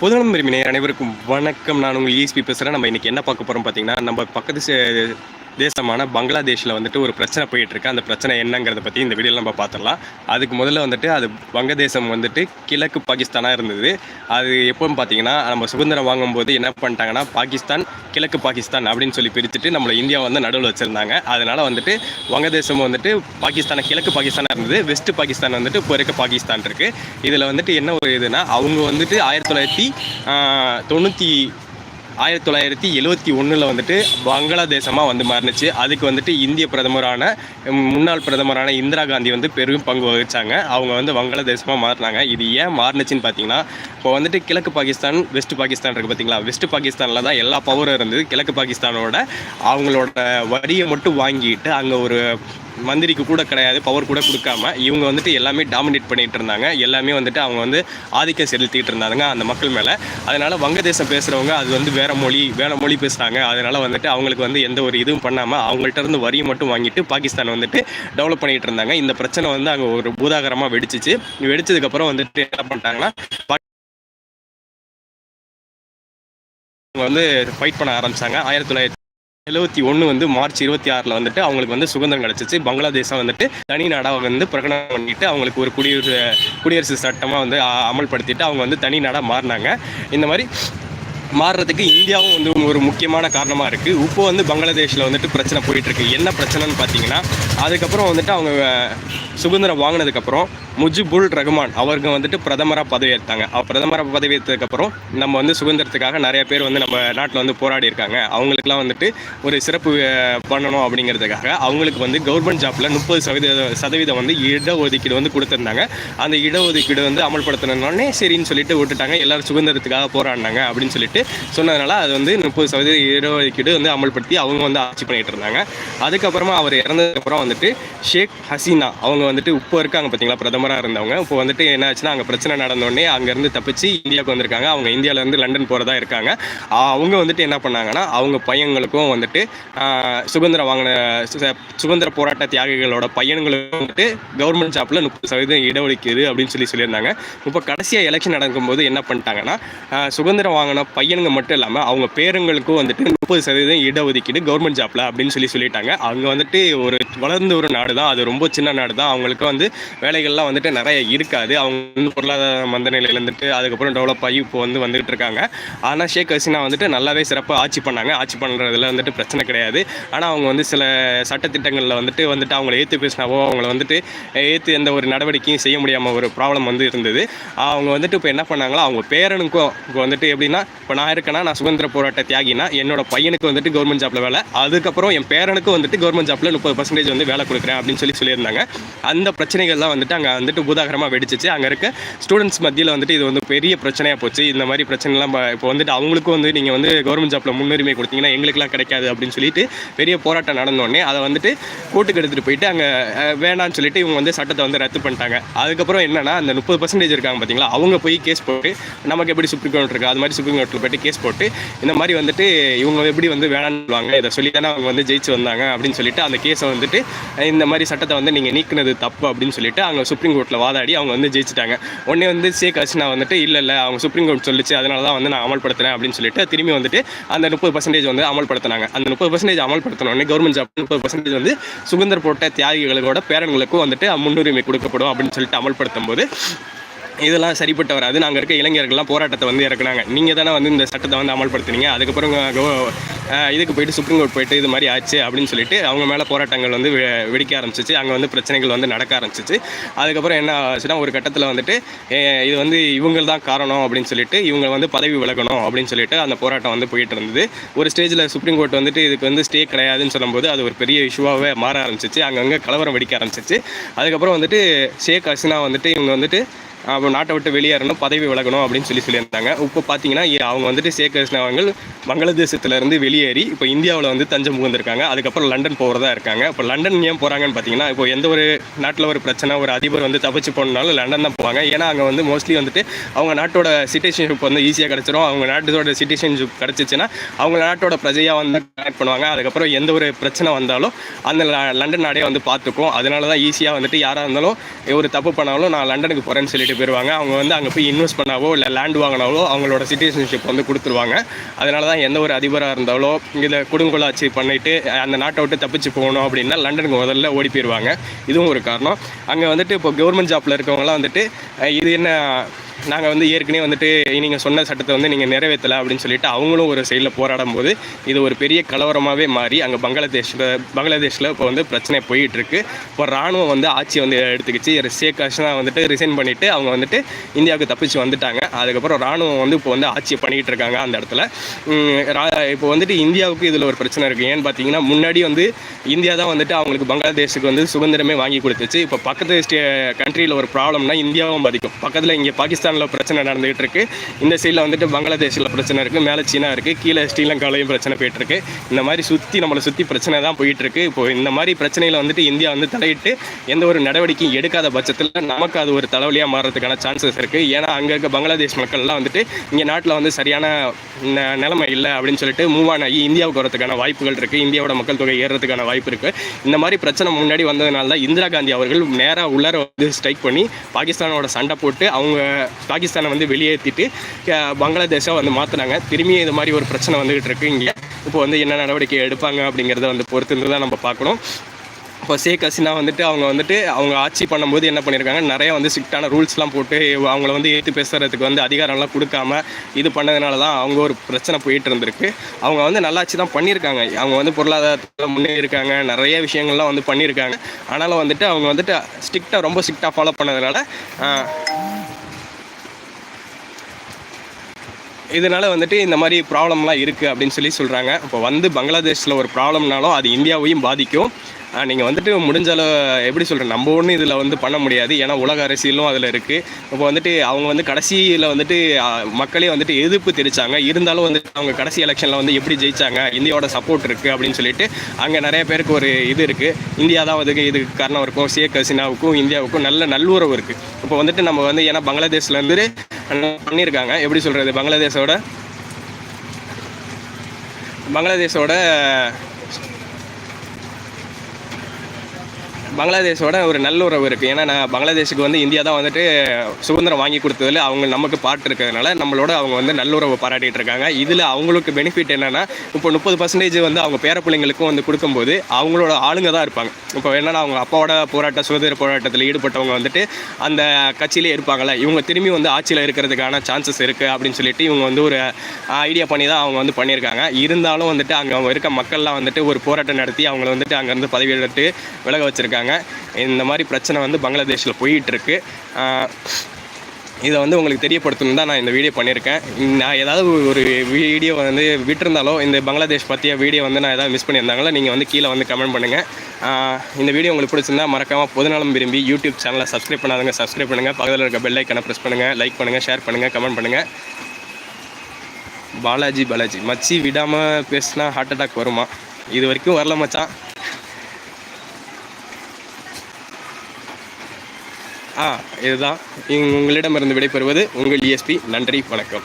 பொதுநலம் விரும்பினே அனைவருக்கும் வணக்கம். நான் உங்கள் ஈஸ்பி பேசுகிறேன் நம்ம இன்றைக்கி என்ன பார்க்க போகிறோம் பார்த்தீங்கன்னா நம்ம பக்கத்து சே- தேசமான பங்களாதேஷில் வந்துட்டு ஒரு பிரச்சனை போயிட்டு இருக்கு அந்த பிரச்சனை என்னங்கிறத பற்றி இந்த வீடியோவில் நம்ம பார்த்துடலாம் அதுக்கு முதல்ல வந்துட்டு அது வங்கதேசம் வந்துட்டு கிழக்கு பாகிஸ்தானாக இருந்தது. அது எப்போன்னு பார்த்தீங்கன்னா நம்ம சுதந்திரம் வாங்கும்போது என்ன பண்ணிட்டாங்கன்னா பாகிஸ்தான் கிழக்கு பாகிஸ்தான் அப்படின்னு சொல்லி பிரிச்சுட்டு நம்மளை இந்தியா வந்து நடுவில் வச்சுருந்தாங்க. அதனால் வந்துட்டு வங்கதேசம் வந்துட்டு பாகிஸ்தானை கிழக்கு பாகிஸ்தானாக இருந்தது. வெஸ்ட் பாகிஸ்தான் வந்துட்டு இப்போ இருக்க பாகிஸ்தான் இருக்குது இதில் வந்துட்டு என்ன ஒரு இதுனா அவங்க வந்துட்டு ஆயிரத்தி தொள்ளாயிரத்தி தொண்ணூற்றி ஆயிரத்தி தொள்ளாயிரத்தி எழுவத்தி ஒன்றில் வந்துட்டு வங்காளதேசமாக வந்து மாறினுச்சு. அதுக்கு வந்துட்டு இந்திய பிரதமரான முன்னாள் பிரதமரான இந்திரா காந்தி வந்து பெரும் பங்கு வகிச்சாங்க. அவங்க வந்து வங்களாதேசமாக மாறினாங்க. இது ஏன் மாறினுச்சுன்னு பார்த்தீங்கன்னா இப்போ வந்துட்டு கிழக்கு பாகிஸ்தான் வெஸ்ட் பாகிஸ்தான் இருக்குது பார்த்தீங்களா வெஸ்ட் பாகிஸ்தானில் தான் எல்லா பவரும் இருந்தது. கிழக்கு பாகிஸ்தானோட அவங்களோட வரியை மட்டும் வாங்கிட்டு அங்கே ஒரு மந்திரிக்கு கூட கிடையாது பவர் கூட கொடுக்காம இவங்க வந்துட்டு எல்லாமே டாமினேட் பண்ணிட்டு இருந்தாங்க. எல்லாமே வந்துட்டு அவங்க வந்து ஆதிக்கம் செலுத்திட்டு இருந்தாங்க அந்த மக்கள் மேலே. அதனால வங்கதேசம் பேசுகிறவங்க அது வந்து வேற மொழி வேற மொழி பேசுகிறாங்க அதனால வந்துட்டு அவங்களுக்கு வந்து எந்த ஒரு இதுவும் பண்ணாமல் அவங்கள்ட்ட இருந்து வரியை மட்டும் வாங்கிட்டு பாகிஸ்தான் வந்துட்டு டெவலப் பண்ணிட்டு இருந்தாங்க. இந்த பிரச்சனை வந்து அங்கே ஒரு பூதாகரமாக வெடிச்சிச்சு. வெடிச்சதுக்கப்புறம் வந்துட்டு என்ன பண்ணிட்டாங்கன்னா வந்து ஃபைட் பண்ண ஆரம்பிச்சாங்க. ஆயிரத்தி தொள்ளாயிரத்தி எழுபத்தி ஒன்று வந்து மார்ச் இருபத்தி ஆறில் வந்துட்டு அவங்களுக்கு வந்து சுதந்திரம் கிடச்சிச்சு. பங்களாதேஷம் வந்துட்டு தனி நாடாக வந்து பிரகடனம் பண்ணிட்டு அவங்களுக்கு ஒரு குடியரசு குடியரசு சட்டமாக வந்து அமல்படுத்திட்டு அவங்க வந்து தனி நாடாக மாறினாங்க. இந்த மாதிரி மாறுறதுக்கு இந்தியாவும் வந்து ஒரு முக்கியமான காரணமாக இருக்குது இப்போ வந்து பங்களாதேஷில் வந்துட்டு பிரச்சனை போயிட்டுருக்கு என்ன பிரச்சனைன்னு பார்த்தீங்கன்னா அதுக்கப்புறம் வந்துட்டு அவங்க சுதந்திரம் வாங்கினதுக்கப்புறம் முஜிபுல் ரஹ்மான் அவருக்கு வந்துட்டு பிரதமராக பதவியேற்றாங்க அவர் பிரதமராக பதவியேற்றதுக்கப்புறம் நம்ம வந்து சுதந்திரத்துக்காக நிறைய பேர் வந்து நம்ம நாட்டில் வந்து போராடி இருக்காங்க. அவங்களுக்குலாம் வந்துட்டு ஒரு சிறப்பு பண்ணணும் அப்படிங்கிறதுக்காக அவங்களுக்கு வந்து கவர்மெண்ட் ஜாப்பில் முப்பது சதவீத சதவீதம் வந்து இடஒதுக்கீடு வந்து கொடுத்துருந்தாங்க. அந்த இடஒதுக்கீடு வந்து அமல்படுத்தினோடனே சரின்னு சொல்லிட்டு விட்டுட்டாங்க. எல்லாரும் சுதந்திரத்துக்காக போராடினாங்க அப்படின்னு சொல்லிட்டு சொன்னதுனால அது வந்து முப்பது சதவீத இடஒதுக்கீடு வந்து அமல்படுத்தி அவங்க வந்து ஆட்சி பண்ணிட்டு இருந்தாங்க. அதுக்கப்புறமா அவர் இறந்ததுக்கப்புறம் வந்துட்டு ஷேக் ஹசீனா அவங்க வந்துட்டு இப்போ இருக்காங்க பார்த்தீங்களா பிரதமராக இருந்தவங்க. இப்போ வந்துட்டு என்ன ஆச்சுன்னா அங்கே பிரச்சனை நடந்தோடனே அங்கேருந்து தப்பிச்சு இந்தியாவுக்கு வந்திருக்காங்க. அவங்க இந்தியாவிலேருந்து லண்டன் போகிறதா இருக்காங்க. அவங்க வந்துட்டு என்ன பண்ணாங்கன்னா அவங்க பையன்களுக்கும் வந்துட்டு சுதந்திரம் வாங்கின சுதந்திர போராட்ட தியாகிகளோட பையன்களுக்கும் வந்துட்டு கவர்மெண்ட் ஜாப்பில் முப்பது சதவீதம் இடஒதுக்கீடு அப்படின்னு சொல்லி சொல்லியிருந்தாங்க. இப்போ கடைசியாக எலெக்ஷன் நடக்கும்போது என்ன பண்ணிட்டாங்கன்னா சுதந்திரம் வாங்கின பையனுங்க மட்டும் இல்லாமல் அவங்க பேரங்களுக்கும் வந்துட்டு முப்பது சதவீதம் இடஒதுக்கீடு கவர்மெண்ட் ஜாப்ல அப்படின்னு சொல்லி சொல்லிட்டாங்க. அங்கே வந்துட்டு ஒரு வளர்ந்த ஒரு நாடு தான் அது ரொம்ப சின்ன நாடு தான் அவங்களுக்கு வந்து வேலைகள்லாம் வந்துட்டு நிறைய இருக்காது. அவங்க வந்து பொருளாதார மந்த நிலையில் இருந்துட்டு அதுக்கப்புறம் டெவலப் ஆகி இப்போ வந்து வந்துகிட்டு இருக்காங்க. ஆனால் ஷேக் ஹசீனா வந்துட்டு நல்லாவே சிறப்பாக ஆட்சி பண்ணாங்க. ஆட்சி பண்ணுறதுல வந்துட்டு பிரச்சனை கிடையாது. ஆனால் அவங்க வந்து சில சட்டத்திட்டங்களில் வந்துட்டு வந்துட்டு அவங்கள ஏற்று பேசினாவோ அவங்கள வந்துட்டு ஏற்று எந்த ஒரு நடவடிக்கையும் செய்ய முடியாமல் ஒரு ப்ராப்ளம் வந்து இருந்தது. அவங்க வந்துட்டு இப்போ என்ன பண்ணாங்களோ அவங்க பேரனுக்கும் இப்போ வந்துட்டு எப்படின்னா இப்போ நான் இருக்கேன்னா நான் சுதந்திர போராட்ட தியாகினா என்னோட பையனுக்கு வந்துட்டு கவர்மெண்ட் ஜாப்ல வேலை. அதுக்கப்புறம் என் பேரனுக்கும் வந்துட்டு கவர்மெண்ட் ஜாப்ல முப்பது பர்சன்டேஜ் வந்து வேலை கொடுக்குறேன் அப்படின்னு சொல்லி சொல்லியிருந்தாங்க. அந்த பிரச்சனைகள்லாம் வந்துட்டு அங்கே வந்துட்டு பூதாகரமாக வெடிச்சிச்சு. அங்கே இருக்க ஸ்டூடெண்ட்ஸ் மத்தியில் வந்துட்டு இது வந்து பெரிய பிரச்சனையாக போச்சு. இந்த மாதிரி பிரச்சனைலாம் இப்போ வந்துட்டு அவங்களுக்கும் வந்து நீங்கள் வந்து கவர்மெண்ட் ஜாப்ல முன்னுரிமை கொடுத்தீங்கன்னா எங்களுக்குலாம் கிடைக்காது அப்படின்னு சொல்லிட்டு பெரிய போராட்டம் நடந்தோடனே அதை வந்துட்டு கோர்ட்டுக்கு எடுத்துகிட்டு போயிட்டு அங்கே வேணான்னு சொல்லிட்டு இவங்க வந்து சட்டத்தை வந்து ரத்து பண்ணிட்டாங்க. அதுக்கப்புறம் என்னன்னா அந்த முப்பது பர்சன்டேஜ் இருக்காங்க பார்த்தீங்களா அவங்க போய் கேஸ் போட்டு நமக்கு எப்படி சுப்ரீம் கோர்ட் இருக்கு அது மாதிரி சுப்ரீம் கோர்ட்டில் போயிட்டு கேஸ் போட்டு இந்த மாதிரி வந்துட்டு இவங்க எப்படி வந்து வேணான்னுவாங்க இதை சொல்லி தானே அவங்க வந்து ஜெயிச்சு வந்தாங்க அப்படின்னு சொல்லிட்டு அந்த கேஸை வந்துட்டு இந்த மாதிரி சட்டத்தை வந்து நீங்கள் நீக்கினது தப்பு அப்படின்னு சொல்லிட்டு அவங்க சுப்ரீம் கோர்ட்டில் வாதாடி அவங்க வந்து ஜெயிச்சிட்டாங்க. உடனே வந்து ஷேக் ஹசீனா வந்துட்டு இல்லை இல்லை அவங்க சுப்ரீம் கோர்ட் சொல்லிச்சு அதனால தான் வந்து நான் அமல்படுத்துறேன் அப்படின்னு சொல்லிட்டு திரும்பி வந்துட்டு அந்த முப்பது பர்சன்டேஜ் வந்து அமல்படுத்தினாங்க. அந்த முப்பது பர்சன்டேஜ் அமல்படுத்தினோடனே கவர்மெண்ட் ஜாப் முப்பது பர்சன்டேஜ் வந்து சுதந்திர போட்ட தியாகிகளோட பேரன்களுக்கும் வந்துட்டு முன்னுரிமை கொடுக்கப்படும் அப்படின்னு சொல்லிட்டு அமல்படுத்தும் போது இதெல்லாம் சரிப்பட்டு வராது நாங்கள் இருக்க இளைஞர்கள்லாம் போராட்டத்தை வந்து இறக்குனாங்க. நீங்கள் தானே வந்து இந்த சட்டத்தை வந்து அமல்படுத்துனீங்க. அதுக்கப்புறம் இதுக்கு போயிட்டு சுப்ரீம் கோர்ட் போயிட்டு இது மாதிரி ஆச்சு அப்படின்னு சொல்லிட்டு அவங்க மேலே போராட்டங்கள் வந்து வெ- வெடிக்க ஆரம்பிச்சிச்சு. அங்கே வந்து பிரச்சனைகள் வந்து நடக்க ஆரம்பிச்சிச்சு. அதுக்கப்புறம் என்ன ஆச்சுன்னா ஒரு கட்டத்தில் வந்துட்டு இது வந்து இவங்க தான் காரணம் அப்படின்னு சொல்லிட்டு இவங்க வந்து பதவி விலகணும் அப்படின்னு சொல்லிட்டு அந்த போராட்டம் வந்து போயிட்டு இருந்தது. ஒரு ஸ்டேஜில் சுப்ரீம் கோர்ட் வந்துட்டு இதுக்கு வந்து ஸ்டே கிடையாதுன்னு சொல்லும்போது அது ஒரு பெரிய இஷ்யூவாகவே மாற ஆரம்பிச்சிச்சு. அங்கங்கே கலவரம் வெடிக்க ஆரம்பிச்சிச்சு. அதுக்கப்புறம் வந்துட்டு ஷேக் ஹசினா வந்துட்டு இவங்க வந்துட்டு நாட்டை விட்டு வெளியேறணும் பதவி விலகணும் அப்படின்னு சொல்லி சொல்லியிருந்தாங்க. இப்போ பார்த்தீங்கன்னா அவங்க வந்துட்டு சேக் ஹசீனா பங்களாதேசத்துலேருந்து இருந்து வெளியேறி இப்போ இந்தியாவில் வந்து தஞ்சம் புகுந்திருக்காங்க. அதுக்கப்புறம் லண்டன் போகிறதா இருக்காங்க. இப்போ லண்டன் ஏன் போகிறாங்கன்னு பார்த்தீங்கன்னா இப்போ எந்த ஒரு நாட்டில் ஒரு பிரச்சனை ஒரு அதிபர் வந்து தப்பிச்சு போனாலும் லண்டன் தான் போவாங்க. ஏன்னா அங்கே வந்து மோஸ்ட்லி வந்துட்டு அவங்க நாட்டோட சிட்டிசன்ஷிப் வந்து ஈஸியாக கிடச்சிரும். அவங்க நாட்டோட சிட்டிசன்ஷிப் கிடச்சிச்சின்னா அவங்க நாட்டோட பிரஜையாக வந்து கனெக்ட் பண்ணுவாங்க. அதுக்கப்புறம் எந்த ஒரு பிரச்சனை வந்தாலும் அந்த ல- லண்டன் நாடே வந்து பார்த்துக்கும். அதனால தான் ஈஸியாக வந்துட்டு யாராக இருந்தாலும் ஒரு தப்பு பண்ணாலும் நான் லண்டனுக்கு போகிறேன்னு சொல்லிட்டு போயிடுவாங்க அவங்க வந்து அங்கே போய் இன்வெஸ்ட் பண்ணாவோ இல்லை லேண்ட் வாங்கினாவோ அவங்களோட சிட்டிசன்ஷிப் வந்து கொடுத்துருவாங்க. அதனால தான் எந்த ஒரு அதிபராக இருந்தாலோ இதில் குடுங்கொலாட்சி பண்ணிவிட்டு அந்த நாட்டை விட்டு தப்பிச்சு போகணும் அப்படின்னா லண்டனுக்கு முதல்ல ஓடி போயிடுவாங்க இதுவும் ஒரு காரணம். அங்கே வந்துட்டு இப்போ கவர்மெண்ட் ஜாப்பில் இருக்கவங்களாம் வந்துட்டு இது என்ன நாங்கள் வந்து ஏற்கனவே வந்துட்டு நீங்கள் சொன்ன சட்டத்தை வந்து நீங்கள் நிறைவேற்றலை அப்படின்னு சொல்லிட்டு அவங்களும் ஒரு சைடில் போராடும் போது இது ஒரு பெரிய கலவரமாகவே மாறி அங்கே பங்களாதேஷில் பங்களாதேஷில் இப்போ வந்து பிரச்சனை போயிட்டுருக்கு. இப்போ ராணுவம் வந்து ஆட்சி வந்து எடுத்துக்கிச்சு. ஷேக் ஹசனா வந்துட்டு ரிசைன் பண்ணிவிட்டு அவங்க வந்துட்டு இந்தியாவுக்கு தப்பிச்சு வந்துட்டாங்க. அதுக்கப்புறம் ராணுவம் வந்து இப்போ வந்து ஆட்சி பண்ணிகிட்டு இருக்காங்க அந்த இடத்துல. ரா- இப்போ வந்துட்டு இந்தியாவுக்கு இதில் ஒரு பிரச்சனை இருக்குது ஏன்னு பார்த்தீங்கன்னா முன்னாடி வந்து இந்தியா தான் வந்துட்டு அவங்களுக்கு பங்களாதேஷுக்கு வந்து சுதந்திரமே வாங்கி கொடுத்துச்சு. இப்போ பக்கத்து ஸ்டே கண்ட்ரியில் ஒரு ப்ராப்ளம்னா இந்தியாவும் பாதிக்கும். பக்கத்தில் இங்கே பாகிஸ்தான் பாகிஸ்தானில் பிரச்சனை நடந்துகிட்டு இருக்கு இந்த சைடில் வந்துட்டு பங்களாதேஷில் பிரச்சனை இருக்குது மேலே சீனா இருக்குது கீழே ஸ்ரீலங்காலையும் பிரச்சனை போயிட்டு இருக்கு இந்த மாதிரி சுற்றி நம்மளை சுற்றி பிரச்சனை தான் போயிட்டு இருக்கு இப்போ இந்த மாதிரி பிரச்சனையில் வந்துட்டு இந்தியா வந்து தலையிட்டு எந்த ஒரு நடவடிக்கையும் எடுக்காத பட்சத்தில் நமக்கு அது ஒரு தலைவலியாக மாறுறதுக்கான சான்சஸ் இருக்குது ஏன்னா அங்கே இருக்க பங்களாதேஷ் மக்கள்லாம் வந்துட்டு இங்கே நாட்டில் வந்து சரியான ந- நிலைமை இல்லை அப்படின்னு சொல்லிட்டு மூவ் ஆன் ஆகி இந்தியாவுக்கு வரதுக்கான வாய்ப்புகள் இருக்குது இந்தியாவோட மக்கள் தொகை ஏறுறதுக்கான வாய்ப்பு இருக்குது இந்த மாதிரி பிரச்சனை முன்னாடி வந்ததுனால தான் இந்திரா காந்தி அவர்கள் நேராக உள்ளார வந்து ஸ்ட்ரைக் பண்ணி பாகிஸ்தானோட சண்டை போட்டு அவங்க பாகிஸ்தானை வந்து வெளியேற்றிட்டு பங்களாதேஷாக பங்களாதேஷை வந்து மாற்றினாங்க திரும்பியும் இது மாதிரி ஒரு பிரச்சனை வந்துகிட்டு இருக்கு இங்கே. இப்போ வந்து என்ன நடவடிக்கை எடுப்பாங்க அப்படிங்கிறத வந்து பொறுத்து தான் நம்ம பார்க்கணும். இப்போ ஷேக் ஹசீனா வந்துட்டு அவங்க வந்துட்டு அவங்க ஆட்சி பண்ணும்போது என்ன பண்ணியிருக்காங்க? நிறைய வந்து ஸ்ட்ரிக்டான ரூல்ஸ்லாம் போட்டு அவங்கள வந்து ஏற்று பேசுறதுக்கு வந்து அதிகாரம்லாம் கொடுக்காம இது பண்ணதுனால தான் அவங்க ஒரு பிரச்சனை போயிட்டு இருந்திருக்கு. அவங்க வந்து நல்லாட்சி தான் பண்ணியிருக்காங்க. அவங்க வந்து பொருளாதாரத்தில் முன்னேறியிருக்காங்க நிறைய விஷயங்கள்லாம் வந்து பண்ணியிருக்காங்க. ஆனாலும் வந்துட்டு அவங்க வந்துட்டு ஸ்ட்ரிக்டாக ரொம்ப ஸ்ட்ரிக்டாக ஃபாலோ பண்ணதுனால இதனால் வந்துட்டு இந்த மாதிரி ப்ராப்ளம்லாம் இருக்குது அப்படின்னு சொல்லி சொல்கிறாங்க இப்போ வந்து பங்களாதேஷில் ஒரு ப்ராப்ளம்னாலும் அது இந்தியாவையும் பாதிக்கும். நீங்கள் வந்துட்டு முடிஞ்ச அளவு எப்படி சொல்கிறேன் நம்ம ஒன்றும் இதில் வந்து பண்ண முடியாது. ஏன்னா உலக அரசியலும் அதில் இருக்குது இப்போ வந்துட்டு அவங்க வந்து கடைசியில் வந்துட்டு மக்களே வந்துட்டு எதிர்ப்பு தெரிவிச்சாங்க. இருந்தாலும் வந்துட்டு அவங்க கடைசி எலெக்ஷனில் வந்து எப்படி ஜெயிச்சாங்க? இந்தியாவோட சப்போர்ட் இருக்குது அப்படின்னு சொல்லிட்டு அங்கே நிறைய பேருக்கு ஒரு இது இருக்குது இந்தியா தான் அதுக்கு இதுக்கு காரணம் இருக்கும். ஷேக் ஹசீனாவுக்கும் இந்தியாவுக்கும் நல்ல நல்லுறவு இருக்குது இப்போ வந்துட்டு நம்ம வந்து ஏன்னா பங்களாதேஷ்லேருந்து பண்ணியிருக்காங்க. எப்படி சொல்கிறது பங்களாதேஷோட பங்களாதேஷோட பங்களாதேஷோட ஒரு நல்ல உறவு இருக்குது ஏன்னா நான் பங்களாதேஷுக்கு வந்து இந்தியா தான் வந்துட்டு சுதந்திரம் வாங்கி கொடுத்ததில் அவங்க நமக்கு பாட்டு இருக்கிறதுனால நம்மளோட அவங்க வந்து நல்லுறவு பாராட்டிகிட்டு இருக்காங்க. இதில் அவங்களுக்கு பெனிஃபிட் என்னென்னா இப்போ முப்பது பர்சன்டேஜ் வந்து அவங்க பேர பிள்ளைங்களுக்கும் வந்து கொடுக்கும்போது அவங்களோட ஆளுங்க தான் இருப்பாங்க. இப்போ என்னென்னா அவங்க அப்பாவோட போராட்ட சுதந்திர போராட்டத்தில் ஈடுபட்டவங்க வந்துட்டு அந்த கட்சியிலே இருப்பாங்களே இவங்க திரும்பி வந்து ஆட்சியில் இருக்கிறதுக்கான சான்சஸ் இருக்குது அப்படின்னு சொல்லிட்டு இவங்க வந்து ஒரு ஐடியா பண்ணி தான் அவங்க வந்து பண்ணியிருக்காங்க. இருந்தாலும் வந்துட்டு அங்கே இருக்க மக்கள்லாம் வந்துட்டு ஒரு போராட்டம் நடத்தி அவங்கள வந்துட்டு அங்கேருந்து பதவி எடுத்து விலக வச்சுருக்காங்க. இந்த மாதிரி பிரச்சனை வந்து பங்களாதேஷில் போயிட்டு இருக்கு இதை வந்து உங்களுக்கு தெரியப்படுத்தணும் தான் நான் இந்த வீடியோ பண்ணியிருக்கேன். நான் ஏதாவது ஒரு வீடியோ வந்து விட்டுருந்தாலும் இந்த பங்களாதேஷ் பற்றிய வீடியோ வந்து நான் ஏதாவது மிஸ் பண்ணியிருந்தாங்களோ நீங்கள் வந்து கீழே வந்து கமெண்ட் பண்ணுங்கள் இந்த வீடியோ உங்களுக்கு பிடிச்சிருந்தா மறக்காமல் பொதுநலம் விரும்பி யூடியூப் சேனலை சப்ஸ்கிரைப் பண்ணாதவங்க சப்ஸ்கிரைப் பண்ணுங்கள் பக்கத்தில் இருக்க பெல் ஐக்கனை ப்ரெஸ் பண்ணுங்கள் லைக் பண்ணுங்கள் ஷேர் பண்ணுங்கள் கமெண்ட் பண்ணுங்கள் பாலாஜி பாலாஜி. மச்சி விடாமல் பேசினா ஹார்ட் அட்டாக் வருமா? இது வரைக்கும் வரல மச்சான். ஆ இதுதான். உங்களிடமிருந்து விடைபெறுவது உங்கள் இஎஸ்பி நன்றி வணக்கம்.